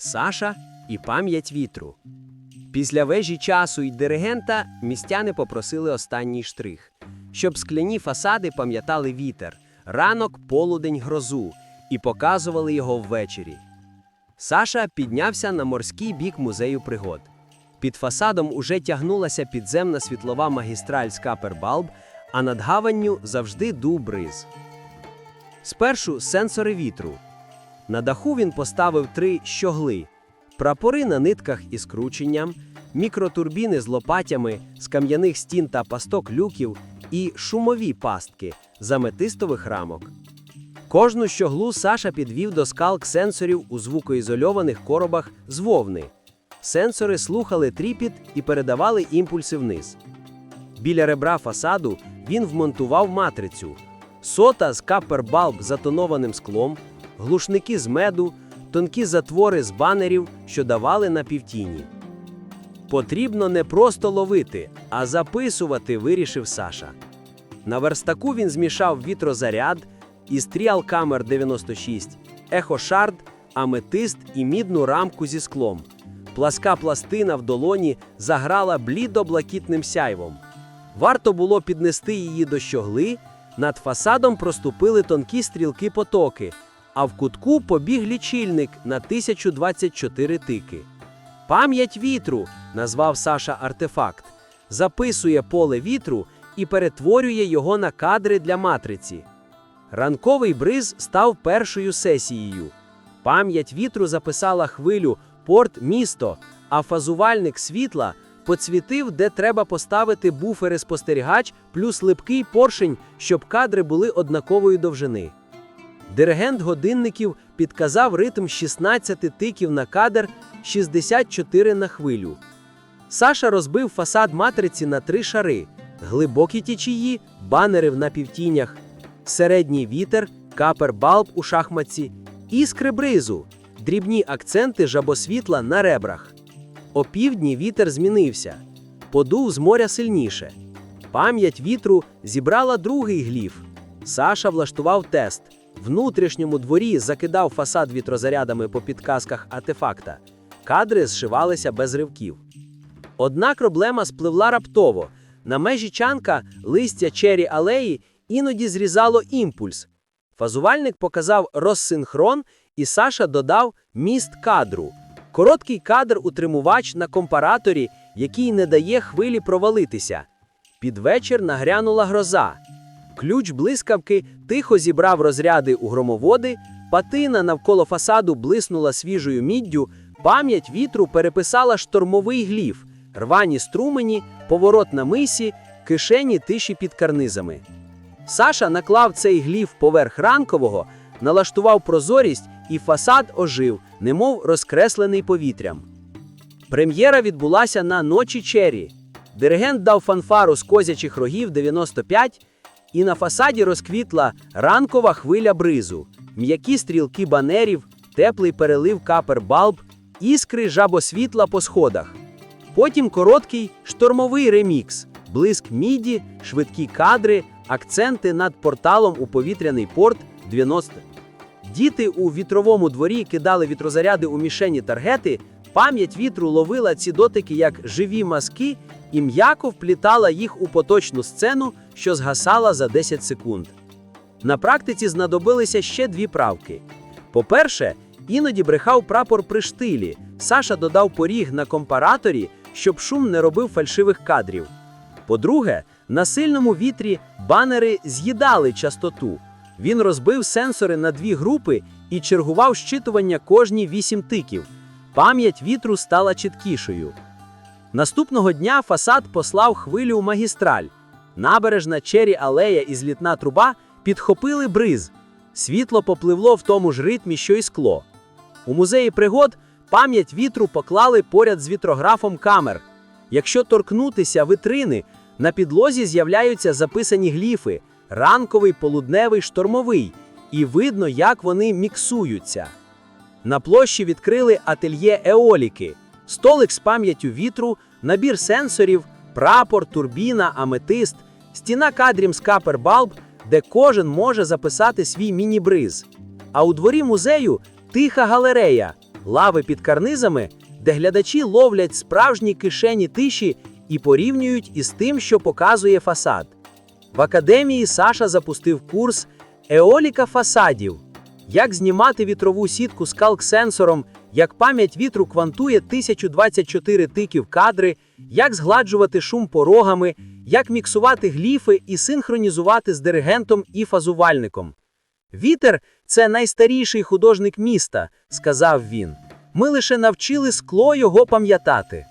Саша і пам'ять вітру. Після вежі часу і диригента містяни попросили останній штрих, щоб скляні фасади пам'ятали вітер, ранок, полудень, грозу і показували його ввечері. Саша піднявся на морський бік музею пригод. Під фасадом уже тягнулася підземна світлова магістраль з Капербалб, а над гаванню завжди дув бриз. Спершу сенсори вітру. На даху він поставив три щогли: прапори на нитках із крученням, мікротурбіни з лопатями з кам'яних стін та пасток люків і шумові пастки з аметистових рамок. Кожну щоглу Саша підвів до скалк сенсорів у звукоізольованих коробах з вовни. Сенсори слухали тріпіт і передавали імпульси вниз. Біля ребра фасаду він вмонтував матрицю, сота з капербалб затонованим склом, глушники з меду, тонкі затвори з банерів, що давали на півтіні. Потрібно не просто ловити, а записувати, вирішив Саша. На верстаку він змішав вітрозаряд із тріал камер 96, ехошард, аметист і мідну рамку зі склом. Пласка пластина в долоні заграла блідо-блакитним сяйвом. Варто було піднести її до щогли, над фасадом проступили тонкі стрілки потоки, а в кутку побіг лічильник на 1024 тики. Пам'ять вітру, назвав Саша артефакт, записує поле вітру і перетворює його на кадри для матриці. Ранковий бриз став першою сесією. Пам'ять вітру записала хвилю порт місто, а фазувальник світла поцвітив, де треба поставити буфери спостерігач плюс липкий поршень, щоб кадри були однакової довжини. Диригент годинників підказав ритм 16 тиків на кадр, 64 на хвилю. Саша розбив фасад матриці на три шари: глибокі тічії, банери в напівтінях, середній вітер, капер балб у шахматці, іскри бризу, дрібні акценти жабосвітла на ребрах. О півдні вітер змінився, подув з моря сильніше. Пам'ять вітру зібрала другий гліф. Саша влаштував тест. Внутрішньому дворі закидав фасад вітрозарядами по підказках артефакта. Кадри зшивалися без ривків. Однак проблема спливла раптово. На межі чанка листя чері алеї іноді зрізало імпульс. Фазувальник показав розсинхрон, і Саша додав міст кадру. Короткий кадр утримувач на компараторі, який не дає хвилі провалитися. Під вечір нагрянула гроза. Ключ блискавки тихо зібрав розряди у громоводи, патина навколо фасаду блиснула свіжою міддю, пам'ять вітру переписала штормовий гліф, рвані струмені, поворот на мисі, кишені тиші під карнизами. Саша наклав цей гліф поверх ранкового, налаштував прозорість, і фасад ожив, немов розкреслений повітрям. Прем'єра відбулася на ночі чері. Диригент дав фанфару з козячих рогів 95, і на фасаді розквітла ранкова хвиля бризу, м'які стрілки банерів, теплий перелив капер балб, іскри жабосвітла по сходах. Потім короткий штормовий ремікс, блиск міді, швидкі кадри, акценти над порталом у повітряний порт 90. Діти у вітровому дворі кидали вітрозаряди у мішені таргети, пам'ять вітру ловила ці дотики як живі маски і м'яко вплітала їх у поточну сцену, що згасала за 10 секунд. На практиці знадобилися ще дві правки. По-перше, іноді брехав прапор при штилі. Саша додав поріг на компараторі, щоб шум не робив фальшивих кадрів. По-друге, на сильному вітрі банери з'їдали частоту. Він розбив сенсори на дві групи і чергував щитування кожні вісім тиків. Пам'ять вітру стала чіткішою. Наступного дня фасад послав хвилю у магістраль. Набережна чері алея і злітна труба підхопили бриз. Світло попливло в тому ж ритмі, що й скло. У музеї пригод пам'ять вітру поклали поряд з вітрографом камер. Якщо торкнутися витрини, на підлозі з'являються записані гліфи ранковий, полудневий, штормовий, і видно, як вони міксуються. На площі відкрили ательє еоліки, столик з пам'яттю вітру, набір сенсорів, прапор, турбіна, аметист, стіна кадрів з капербалб, де кожен може записати свій міні-бриз. А у дворі музею тиха галерея, лави під карнизами, де глядачі ловлять справжні кишені тиші і порівнюють із тим, що показує фасад. В академії Саша запустив курс Еоліка фасадів. Як знімати вітрову сітку з калк-сенсором, як пам'ять вітру квантує 1024 тиків кадри, як згладжувати шум порогами, як міксувати гліфи і синхронізувати з диригентом і фазувальником. Вітер це найстаріший художник міста, сказав він. Ми лише навчили скло його пам'ятати.